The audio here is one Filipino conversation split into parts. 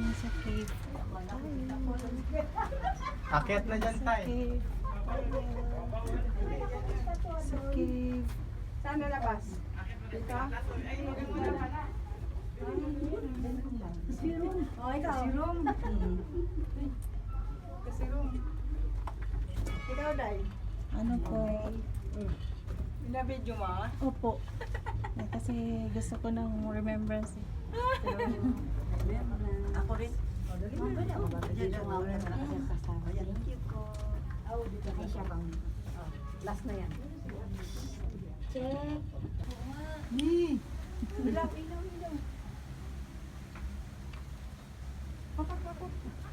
Yan sa cave. Akit na dyan tayo. Sa cave. Saan nalabas? Dito? Si Rom. Oh, ikaw. Si Rom. Si Rom. Ikaw, Day. Ano po? Binabidyo mo, ah? Opo. Kasi gusto ko ng remembrance eh. Ako rin. Last na yan. Check. Ilaw, ilaw, ilaw.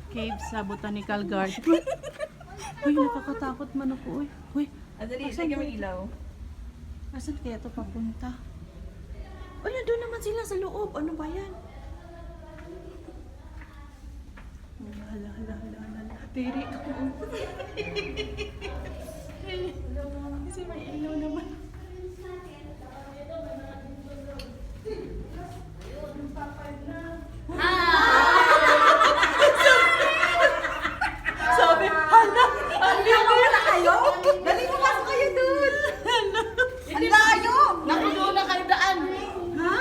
Cave sa Botanical Garden. Uy, nakakatakot man ako. Uy, uy. Adali, lagyan mo ba? ilaw. Asan kaya ito papunta? Uy, nandun naman sila sa loob. Ano ba yan? Hala, hala, hala, hala. Tiri ako. Kasi may ilaw naman. Sabi, hala, ang Ano na kayo? Dali mo pasok kayo dun. Ang layo. Nakulo na kayo daan. Ha?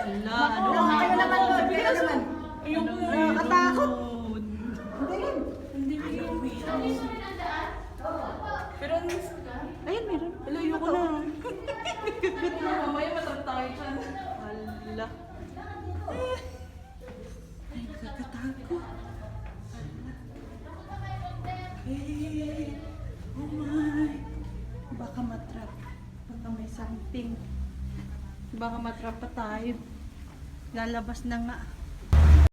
Hala, ano Ano nga kayo naman doon? Kayo naman. Yung Nakakatakot. Hindi rin. Pero Ayun, meron. Hala, ayoko na. mamaya matang tayo dyan. Hala. Ay, nakakatakot. Hey, oh my. Baka matrap. Baka may something. Baka matrap pa tayo. Lalabas na nga.